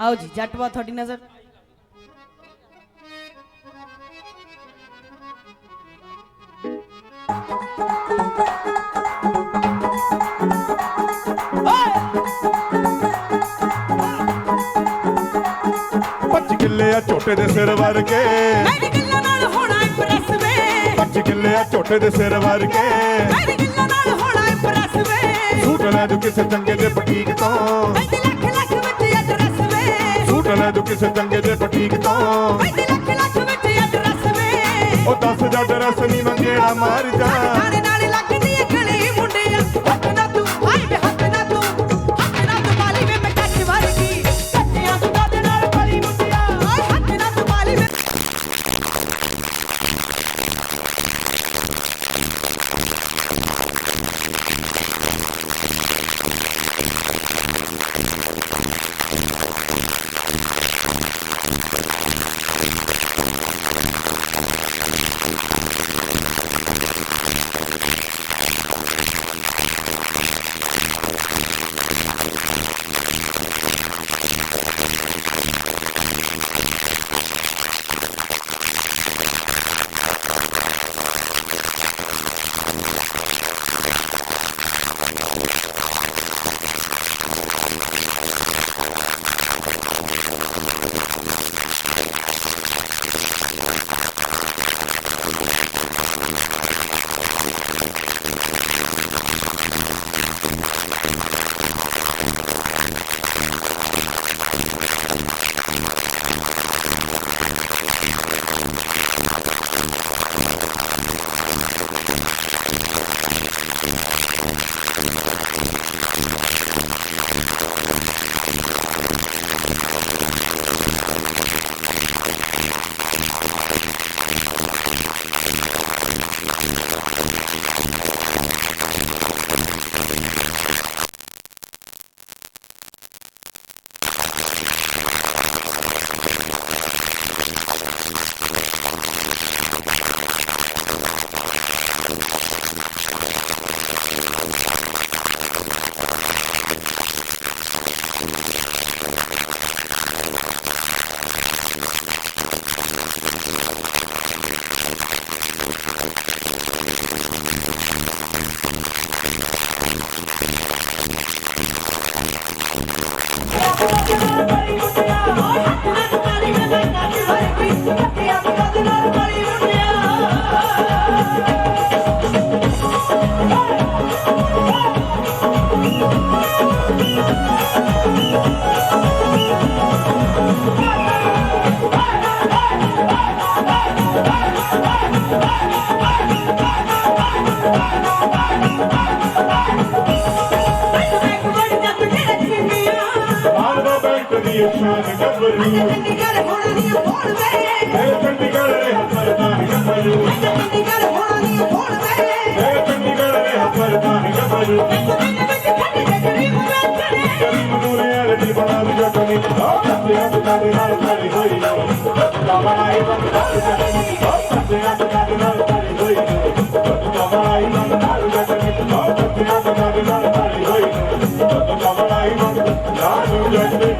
ਆਓ ਜੀ ਜੱਟਵਾ ਤੁਹਾਡੀ ਨਜ਼ਰ ਪੰਜ ਕਿੱਲੇ ਆ ਝੋਟੇ ਦੇ ਸਿਰ ਵਰਗੇ ਮੇਰੀ ਗੱਲਾਂ ਨਾਲ ਹੋਣਾ ਇੰਪ੍ਰੈਸ ਵੇ ਪੰਜ ਕਿੱਲੇ ਆ ਝੋਟੇ ਦੇ ਸਿਰ ਵਰਗੇ ਮੇਰੀ ਗੱਲਾਂ ਨਾਲ ਹੋਣਾ ਇੰਪ੍ਰੈਸ ਵੇ ਸੂਟ ਲੈ ਜੋ ਕਿਸੇ ਚੰਗੇ ਦੇ ਬੁਟੀਕ ਤੋਂ ਕਿਸੇ ਚੰਗੇ ਦੇ ਬੁਟੀਕ ਤੋਂ। ਲੱਖ ਲੱਖ ਵਿੱਚ ਐਡਰੈਸ ਵੇ ਉਹ ਦੱਸ ਜਾ ਡਰੈਸ ਨਹੀਂ ਮੰਗੇੜਾ ਮਾਰ ਜਾ ਬੈਂਕ ਦੀ ਸ਼ਾਨ ਗੱਭਰੂ ਇਹ ਚੰਡੀਗੜ੍ਹ ਦੇ ਹਸਰਦਾਨ ਗੱਭਰੂ ਇਹ ਚੰਡੀਗੜ੍ਹ ਦੇ ਹਸਰਦਾਨ ਗੱਭਰੂ ਗਰੀਬ ਨੂੰ ਰਿਐਲਿਟੀ ਬਣਾ ਦਿਆ ਕਨੀ ਕੱਤੇ ਹੱਥ ਸਾਡੇ ਨਾਲ ਖੜੀ ਹੋਈ ਨੋ ਕੱਤਾ ਬਣਾਈ ਬੰਦ ਕਰ ਜਗਨੀ ਕੱਤੇ ਹੱਥ ਸਾਡੇ ਨਾਲ ਖੜੀ ਹੋਈ ਨੋ ਕੱਤਾ ਬਣਾਈ ਬੰਦ ਕਰ ਜਗਨੀ ਕੱਤੇ ਹੱਥ ਸਾਡੇ ਨਾਲ ਖੜੀ ਹੋਈ ਨੋ ਕੱਤਾ ਬਣਾਈ ਬੰਦ ਲਾਡੂ ਜਗਨੀ ਅਜੀਰਾ ਦੇ ਲਈ ਬੁਲਾਨ ਘੋੜੇ ਉੱਠ ਚੜ ਕੇ ਅਜੀਰਾ ਦੇ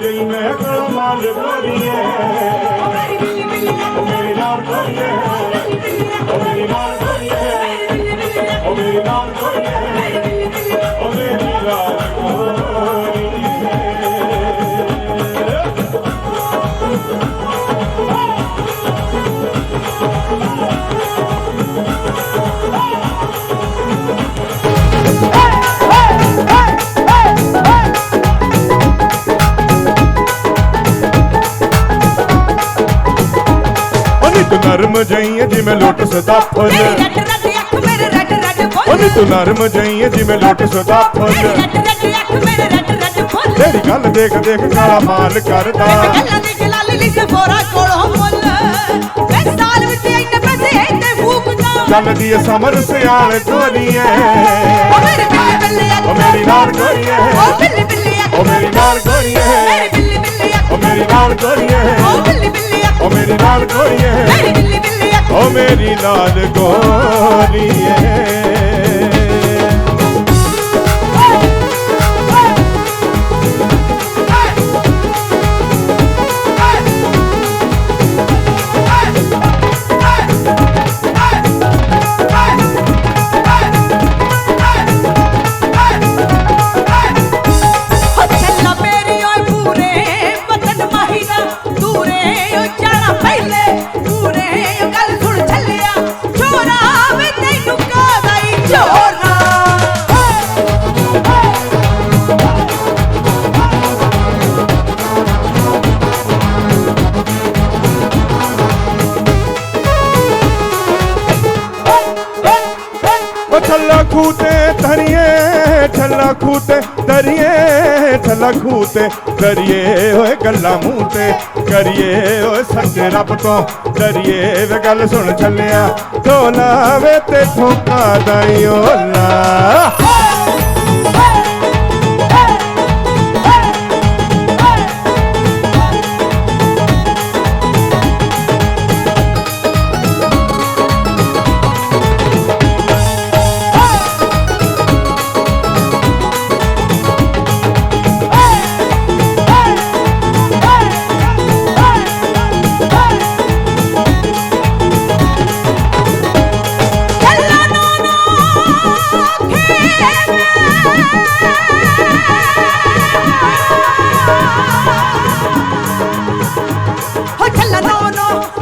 ਤੂੰ ਮੁੱਢ ਜਈ ਮੈਂ ਕਲ ਮਾਲ ਬੋਲੀਏ ਉਹ ਮੇਰੀ ਨਾਲ ਕੋਈਏ ਉਹ ਮੇਰੀ ਨਾਲ ਕੋਈਏ ਉਹ ਨਰਮ ਜਈਏ ਜਿਵੇਂ ਲੋਟਸ ਦਾ ਫੁੱਲ। ਰੱਟ ਰੱਟ ਅੱਖ ਮੇਰੇ ਰੱਟ ਰੱਟ ਉਹਨੀ ਬੋਲ ਤੂੰ ਨਰਮ ਜਈਏ ਜਿਵੇਂ ਲੋਟਸ ਦਾ ਫੁੱਲ। ਮੇਰੀ ਰੱਟ ਰੱਟ ਅੱਖ ਮੇਰੇ ਰੱਟ ਰੱਟ ਤੇਰੀ ਗੱਲ ਦੇਖ ਦੇਖ ਕਾਲਾ ਮਾਲ ਕਰਦਾ। ਗੱਲਾਂ ਦੀ ਜਲਾਲੀ ਲਈ ਸਫੋਰਾ ਕੋਲੋਂ ਮੁੱਲ। ਮੈਂ ਸਾਲ ਵਿੱਚ ਇੰਨੇ ਪੈਸੇ ਇੰਨੇ ਫੂਕਦਾ ਚੱਲਦੀ ਏ ਸਮਰ ਸਿਆਲ ਮੇਰੇ ਬਿੱਲੇ ਬਿੱਲੇ ਓ ਮੇਰੀ ਨਾਲ ਗੋਰੀਏ ਓ ਬਿੱਲੇ ਬਿੱਲੇ ਓ ਮੇਰੀ ਨਾਲ ਗੋਰੀਏ ਮੇਰੀ ਬਿੱਲੇ ਬਿੱਲੇ ਓ ਮੇਰੀ ਨਾਲ ਗੋਰੀਏ ਮੇਰੀ ਨਾਲ ਗੋਰੀਏ ਛੱਲਾ ਖੂਤੇ ਧਰੀਏ ਓਏ ਗੱਲਾਂ ਮੂੰਹ ਤੇ, ਕਰੀਏ ਓਏ ਸੱਚੇ ਰੱਬ ਤੋਂ ਡਰੀਏ ਵੇ ਗੱਲ ਸੁਣ ਛੱਲਿਆ ਢੋਲਾ ਵੇ ਤੇ ਠੋਕਾ ਦਾਈ ਓਲਾ। ਚੱਲਾ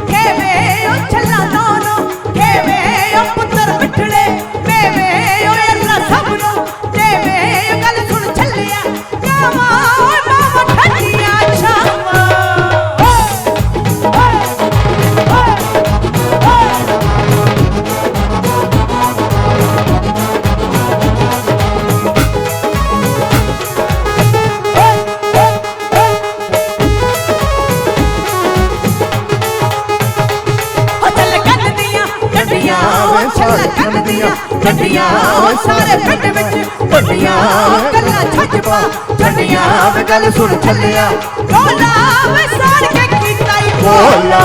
ਦੀਆਂ ਡੱਡੀਆਂ ਓ ਸਾਰੇ ਪਿੰਡ ਵਿੱਚ ਡੱਡੀਆਂ ਗੱਲਾਂ ਛੱਡ ਪਾ। ਡੱਡੀਆਂ ਵੇ ਗੱਲ ਸੁਣ ਚੱਲਿਆ ਰੋਲਾ ਵੇ ਸਾੜ ਕੇ ਕੀਤਾ ਈ ਓਲਾ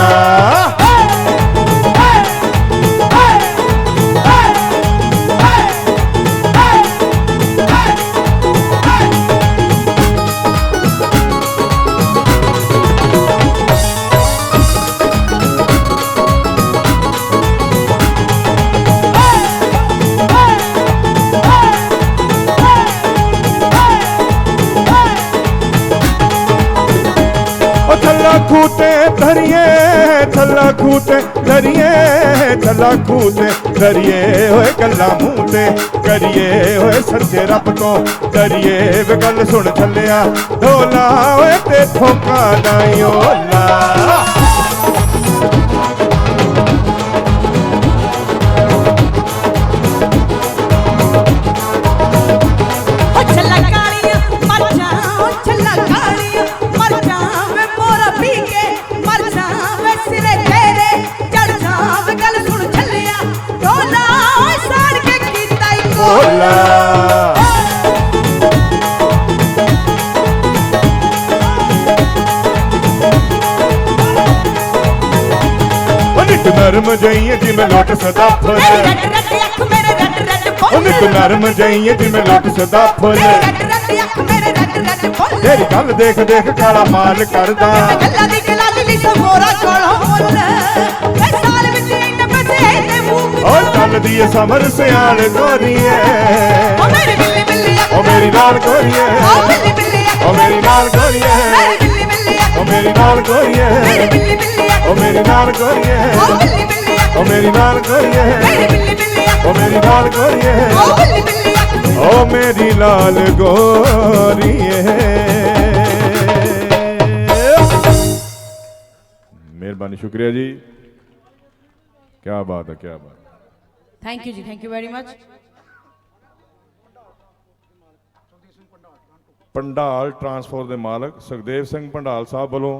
ਓ ਥੱਲਾ ਖੂਤੇ ਧਰੀਏ ਥੱਲਾ ਖੂਤੇ ਧਰੀਏ ਥੱਲਾ ਖੂਤੇ ਧਰੀਏ ਓਏ ਗੱਲਾਂ ਮੂੰਹ ਤੇ ਕਰੀਏ ਓਏ ਸੱਚੇ ਰੱਬ ਤੋਂ ਡਰੀਏ ਵੇ ਗੱਲ ਸੁਣ ਥੱਲਿਆ ਢੋਲਾ ਓਏ ਤੇ ਠੋਕਾ ਦਾਈ ਓਲਾ ਨਿੱਕ ਨਰਮ ਜਈਏ ਜਿਵੇਂ ਲੋਟਸ ਦਾ ਫੁੱਲ। ਰੱਟ ਰੱਟ ਅੱਖ ਮੇਰੇ ਰੱਟ ਰੱਟ ਫੁੱਲ। ਨਰਮ ਜਈਏ ਜਿਵੇਂ ਲੋਟਸ ਦਾ ਫੁੱਲ। ਮੇਰੀ ਰੱਟ ਰੱਟ ਅੱਖ ਮੇਰੇ ਰੱਟ ਰੱਟ ਫੁੱਲ। ਤੇਰੀ ਗੱਲ ਦੇਖ ਦੇਖ ਕਾਲਾ ਮਾਲ ਕਰਦਾ। ਗੱਲਾਂ ਦੀ ਜਲਾਲੀ ਲਈ ਸਫੋਰਾ ਕੋਲੋਂ ਮੁੱਲ। ਚੱਲਦੀ ਏ ਸਮਰ ਸਿਆਲ ਗੋਰੀਏ ਓ ਮੇਰੀ ਬਿੱਲੀ ਬਿੱਲੀ ਅੱਖ ਓ ਮੇਰੀ ਨਾਲ ਗੋਰੀਏ ਓ ਬਿੱਲੀ ਓ ਮੇਰੀ ਨਾਲ ਮੇਰੀ ਬਿੱਲੀ ਬਿੱਲੀ ਅੱਖ ਓ ਮੇਰੀ ਨਾਲ ਮੇਰੀ ਬਿੱਲੀ ਬਿੱਲੀ ਅੱਖ ਓ ਮੇਰੀ ਨਾਲ ਗੋਰੀਏ ਓ ਬਿੱਲੀ ਬਿੱਲੀ ਅੱਖ ਓ ਮੇਰੀ ਨਾਲ ਗੋਰੀਏ ਮੇਰੀ ਬਿੱਲੀ ਬਿੱਲੀ ਅੱਖ ਓ ਮੇਰੀ ਨਾਲ ਗੋਰੀਏ ਓ ਬਿੱਲੀ ਬਿੱਲੀ ਅੱਖ ਓ ਮੇਰੀ ਲਾਲ ਗੋਰੀਏ। ਮਿਹਰਬਾਨੀ ਸ਼ੁਕਰੀਆ ਜੀ। ਕੀ ਬਾਤ ਹੈ ਕੀ ਬਾਤ। ਥੈਂਕ ਯੂ ਜੀ thank you very much Pandal transport ਦੇ ਮਾਲਕ ਸੁਖਦੇਵ ਸਿੰਘ ਪੰਡਾਲ ਸਾਹਿਬ ਵੱਲੋਂ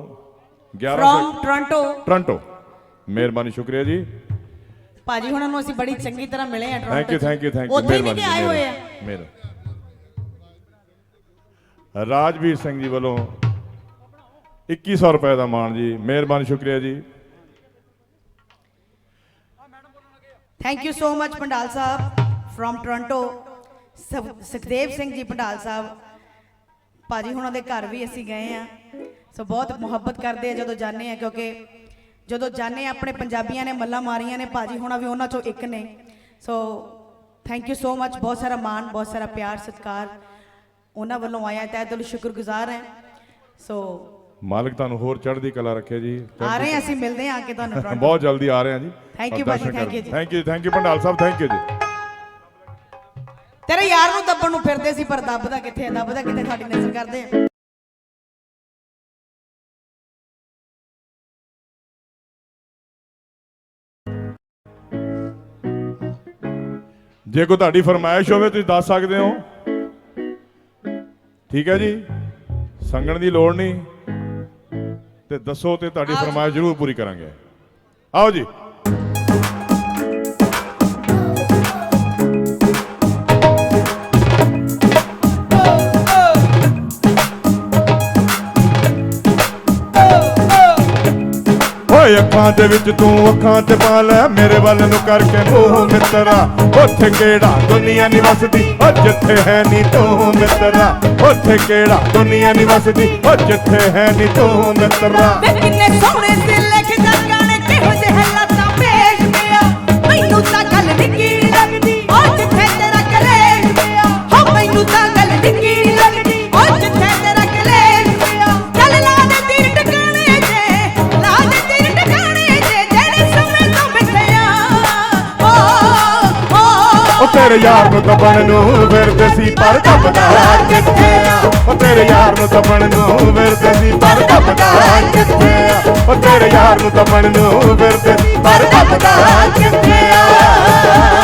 11 ਫਰੋਮ ਟੋਰਾਂਟੋ ਟੋਰਾਂਟੋ ਮਿਹਰਬਾਨੀ ਸ਼ੁਕਰੀਆ ਜੀ। ਭਾਜੀ ਹੁਣਾਂ ਨੂੰ ਅਸੀਂ ਬੜੀ ਚੰਗੀ ਤਰ੍ਹਾਂ ਮਿਲੇ ਆ Toronto thank you thank you thank you ਕਿ ਆਏ ਹੋਏ ਆ। ਮੇਰ ਰਾਜਵੀਰ ਸਿੰਘ ਜੀ ਵੱਲੋਂ 2100 ਰੁਪਏ ਦਾ ਮਾਣ ਜੀ। ਮਿਹਰਬਾਨੀ ਸ਼ੁਕਰੀਆ ਜੀ। Thank you so much Pandal Sahib from Toronto Sukhdev Singh ji Pandal Sahib ਭਾਜੀ ਹੁਣਾਂ ਦੇ ਘਰ ਵੀ ਅਸੀਂ ਗਏ ਆ ਸੋ ਬਹੁਤ ਮੁਹੱਬਤ ਕਰਦੇ ਆ ਜਦੋਂ ਜਾਂਦੇ ਆ ਕਿਉਂਕਿ ਜਦੋਂ ਜਾਂਦੇ ਆ ਆਪਣੇ ਪੰਜਾਬੀਆਂ ਨੇ ਮੱਲਾਂ ਮਾਰੀਆਂ ਨੇ ਭਾਜੀ ਹੁਣਾਂ ਵੀ ਉਹਨਾਂ ਚੋਂ ਇੱਕ ਨੇ so thank you so much ਬਹੁਤ ਸਾਰਾ ਮਾਣ ਬਹੁਤ ਸਾਰਾ ਪਿਆਰ ਸਤਿਕਾਰ ਉਹਨਾਂ ਵੱਲੋਂ ਆਇਆ ਤਹਿ ਦਿਲ ਸ਼ੁਕਰਗੁਜ਼ਾਰ ਹੈ ਸੋ ਮਾਲਕ ਤੁਹਾਨੂੰ ਹੋਰ ਚੜ੍ਹਦੀ ਕਲਾ ਰੱਖੇ ਜੀ। ਆ ਰਹੇ ਹਾਂ ਅਸੀਂ ਮਿਲਦੇ ਹਾਂ ਆ ਕੇ ਤੁਹਾਨੂੰ ਟੋਰਾਂਟੋ ਬਹੁਤ ਜਲਦੀ ਆ ਰਹੇ ਹਾਂ ਜੀ। Thank you ਭਾਜੀ, thank you ਜੀ। Thank you thank you Pandal Sahib thank you ਜੀ। ਤੇਰੇ ਯਾਰ ਨੂੰ ਦੱਬਣ ਨੂੰ ਫਿਰਦੇ ਸੀ ਪਰ ਦੱਬਦਾ ਕਿੱਥੇ ਦੱਬਦਾ ਕਿੱਥੇ ਸਾਡੀ ਨਜ਼ਰ ਕਰਦੇ ਆ। ਜੇ ਕੋਈ ਤੁਹਾਡੀ ਫਰਮਾਇਸ਼ ਹੋਵੇ ਤੁਸੀਂ ਦੱਸ ਸਕਦੇ ਹੋ। ਠੀਕ ਹੈ ਜੀ। ਸੰਗਣ ਦੀ ਲੋੜ ਨਹੀਂ। ਤੇ ਦੱਸੋ ਤੇ ਤੁਹਾਡੀ। ਫਰਮਾਇਸ਼ ਜ਼ਰੂਰ ਪੂਰੀ ਕਰਾਂਗੇ ਆਓ ਜੀ ਅੱਖਾਂ ਦੇ ਵਿੱਚ ਤੂੰ ਅੱਖਾਂ ਤੇ ਪਾ ਲੈ, ਮੇਰੇ ਵੱਲ ਨੂੰ ਕਰਕੇ ਮੂੰਹ ਮਿੱਤਰਾ ਉੱਥੇ ਕਿਹੜਾ ਦੁਨੀਆ ਨਹੀਂ ਵਸਦੀ? ਓ ਜਿੱਥੇ ਹੈ ਨਹੀਂ ਤੂੰ ਮਿੱਤਰਾ ਉੱਥੇ ਕਿਹੜਾ ਦੁਨੀਆ ਨਹੀਂ ਵਸਦੀ? ਓ ਜਿੱਥੇ ਹੈ ਨਹੀਂ ਤੂੰ ਮਿੱਤਰਾ ਕਿੰਨੇ ਸੋਹਣੇ ਯਾਰ ਨੂੰ ਦਬਣ ਨੂੰ ਫਿਰਦੇ ਸੀ ਪਰ ਦੱਬਦਾ ਕਿੱਥੇ ਆ? ਓ ਤੇਰੇ ਯਾਰ ਨੂੰ ਦਬਣ ਨੂੰ ਫਿਰਦੇ ਸੀ ਪਰ ਦੱਬਦਾ ਕਿੱਥੇ ਆ? ਓ ਤੇਰੇ ਯਾਰ ਨੂੰ ਦਬਣ ਨੂੰ ਫਿਰਦੇ ਪਰ ਦੱਬਦਾ ਕਿੱਥੇ ਆ?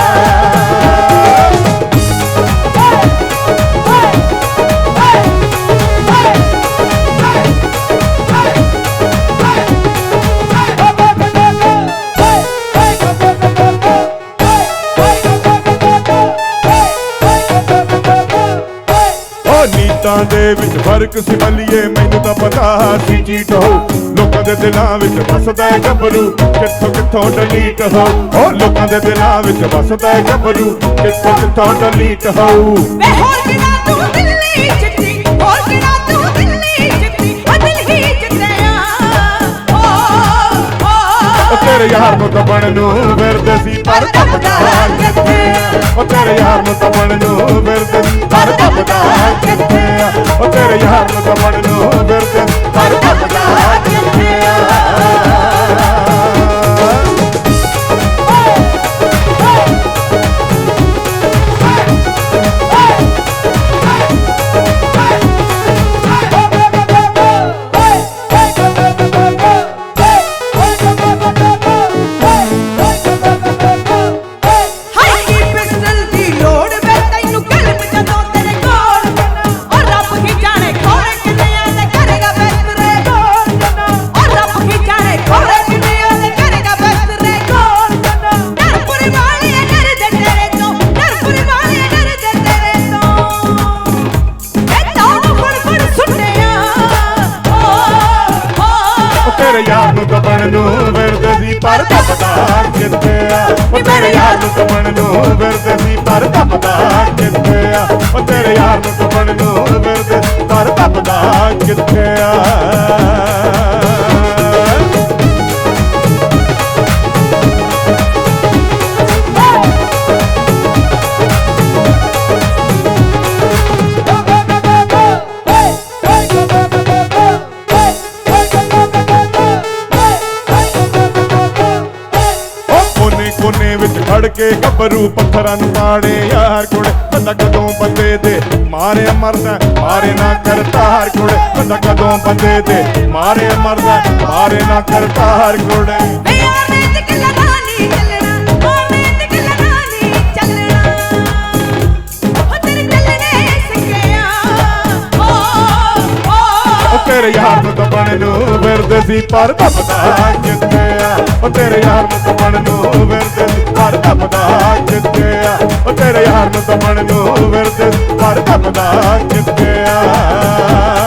ਦੇ ਵਿੱਚ ਫ਼ਰਕ ਸੀ ਬੱਲੀਏ ਮੈਨੂੰ ਤਾਂ ਪਤਾ ਸੀ ਚੀਟ ਹੋ। ਲੋਕਾਂ ਦੇ ਦਿਲਾਂ ਵਿੱਚ ਵਸਦਾ ਹੈ ਗੱਭਰੂ, ਕਿੱਥੋਂ ਕਿੱਥੋਂ ਡਲੀਟ ਹੋ। ਓ ਲੋਕਾਂ ਦੇ ਦਿਲਾਂ ਵਿੱਚ ਵਸਦਾ ਹੈ ਗੱਭਰੂ, ਕਿੱਥੋਂ ਕਿੱਥੋਂ ਡਲੀਟ ਹੋ। ਵੇ ਹੋਰ ਕਿਹੜਾ ਯਾਰ ਨੂੰ ਦਬਣ ਨੂੰ ਫਿਰਦੇ ਸੀ ਪਰ ਦੱਬਦਾ ਕਿੱਥੇ ਓ ਤੇਰੇ ਯਾਰ ਨੂੰ ਦਬਣ ਨੂੰ ਫਿਰਦੇ ਪਰ ਦੱਬਦਾ ਕਿੱਥੇ ਓ ਤੇਰੇ ਯਾਰ ਨੂੰ ਦਬਣ ਨੂੰ ਫਿਰਦੇ ਪਰ ਦੱਬਦਾ ਕਿੱਥੇ ਓ ਤੇਰੇ ਯਾਰ ਨੂੰ ਦਬਣ ਨੂੰ ਫਿਰਦੇ ਸੀ ਪਰ ਦੱਬਦਾ ਕਿੱਥੇ ਆ? ਕੋਨੇ ਕੋਨੇ ਵਿੱਚ ਖੜ ਕੇ ਗੱਭਰੂ ਪੱਥਰਾਂ ਨੂੰ ਪਾੜੇ ਯਾਰ ਕੁੜੇ ਬੰਦਾ ਬੰਦੇ ਤੇ ਮਾਰੇ ਮਰਦਾ ਮਾਰੇ ਨਾ ਕਰਤਾ ਹਰ ਕੋੜੇ ਬੰਦਾ ਕਦੋਂ ਬੰਦੇ ਤੇ ਮਾਰੇ ਮਰਦਾ ਮਾਰੇ ਨਾ ਕਰਤਾ ਹਰ ਕੋੜੇ ਤੇਰੇ ਯਾਰ ਨੂੰ ਦਬਣ ਨੂੰ ਫਿਰਦੇ ਸੀ ਪਰ ਦਬਦਾ ਕਿੱਥੇ? ਉਹ ਤੇਰੇ ਯਾਰ ਨੂੰ ਦਬਣ ਨੂੰ ਫਿਰਦੇ ਸੀ ਪਰ ਦੱਬਦਾ ਕਿੱਥੇ ਆ। ਉਹ ਤੇਰੇ ਯਾਰ ਨੂੰ ਦਬਣ ਨੂੰ ਫਿਰਦੇ ਪਰ ਦੱਬਦਾ ਕਿੱਥੇ ਆ।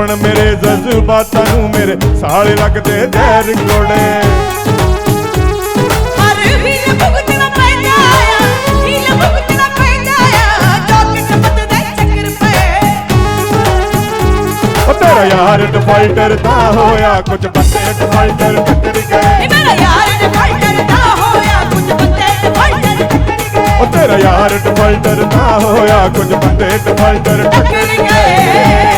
ਨੱਪਣ ਮੇਰੇ ਜਜ਼ਬਾਤਾਂ ਨੂੰ ਮੇਰੇ ਸਾਲੇ ਲੱਗਦੇ ਜ਼ਹਿਰ ਕੁੜੇ। ਹਰ ਹੀਲ ਭੁਗਤਣਾ ਪੈਂਦਾ ਆ ਹੀਲ ਭੁਗਤਣਾ ਪੈਂਦਾ ਆ ਚੌਕ ਚ ਦੇ ਚੱਕਰ ਪਏ ਉਹ ਤੇਰਾ ਯਾਰ ਡਿਫਾਲਟਰ ਤਾਂ ਹੋਇਆ ਕੁਝ ਬੰਦੇ ਡਿਫਾਲਟਰ ਟੱਕਰ ਗਏ। ਮੇਰਾ ਯਾਰ ਡਿਫਾਲਟਰ ਨਾ ਹੋਇਆ ਕੁਝ ਬੰਦੇ ਡਿਫਾਲਟਰ ਟੱਕਰ ਗਏ। ਉਹ ਤੇਰਾ ਯਾਰ ਡਿਫਾਲਟਰ ਤਾਂ ਹੋਇਆ ਕੁਝ ਬੰਦੇ ਡਿਫਾਲਟਰ ਟੱਕਰ ਗਏ।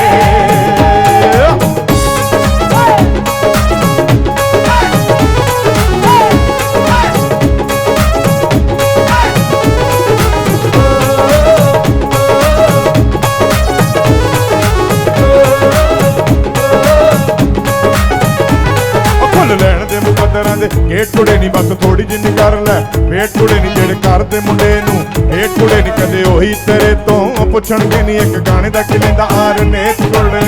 ਦੇ ਗੇਟ ਕੁੜੇ ਨਹੀਂ ਬਸ ਥੋੜੀ ਜਿੰਨੀ ਕਰ ਲੈ। ਵੇਟ ਕੁੜੇ ਨਹੀਂ ਜਿਹੜੇ ਕਰਦੇ ਮੁੰਡੇ ਨੂੰ। ਵੇਟ ਕੁੜੇ ਨਹੀਂ ਕਦੇ ਉਹੀ ਤੇਰੇ ਤੋਂ ਪੁੱਛਣਗੇ ਨਹੀਂ ਇੱਕ ਗਾਣੇ ਦਾ ਕਿ ਲੈਂਦਾ ਆਰ ਨੇ ਕੁੜੇ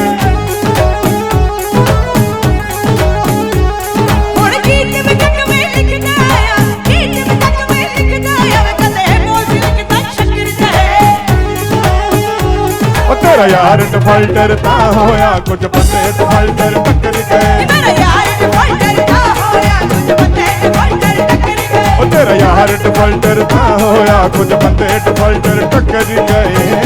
ਕਵੇਂ ਕਵੇਂ ਤੇਰਾ ਯਾਰ ਡਿਫਾਲਟਰ ਤਾਂ ਹੋਇਆ। ਕੁਝ ਬੰਦੇ ਡਿਫਾਲਟਰ ਟੱਕਰ ਗਏ ਡਿਫਾਲਟਰ ਤਾਂ ਹੋਇਆ ਕੁਝ ਬੰਦੇ ਡਿਫਾਲਟਰ ਟੱਕਰ ਗਏ।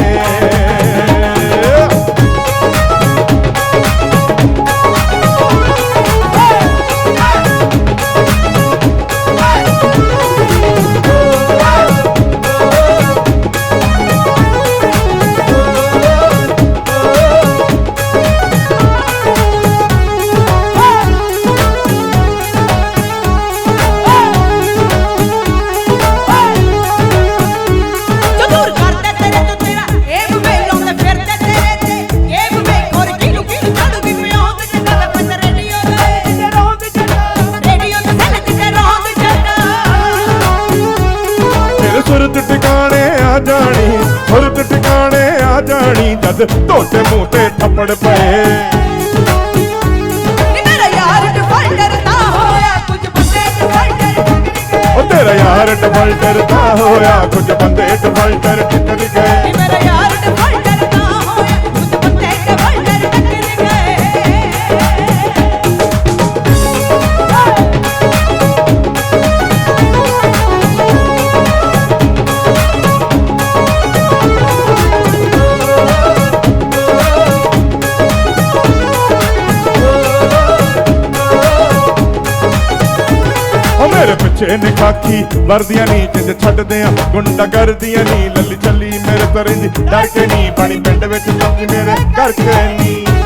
ਜਦ ਤੁਹਾਡੇ ਮੂੰਹ ਤੇ ਥੱਪੜ ਪਏ। ਉਹ ਤੇਰਾ ਯਾਰ ਡਿਫਾਲਟਰ ਤਾਂ ਹੋਇਆ ਕੁਝ ਬੰਦੇ ਟੱਕਰ ਨੀ ਗਏ। ਮੇਰਾ ਯਾਰ ਨਿਖਾਖੀ ਵਰਦੀਆਂ ਨੀ ਜਿੰਦ ਛੱਡਦੇ ਆ, ਗੁੰਡਾ ਕਰਦੀਆਂ ਨੀ, ਲੱਲੀ ਚੱਲੀ ਮੇਰੇ ਤਰਿੰਜ ਡਰ ਕੇ ਨੀ, ਪਾਣੀ ਪਿੰਡ ਵਿੱਚ ਲੱਗੀ ਮੇਰੇ ਕਰਕੇ ਕੇ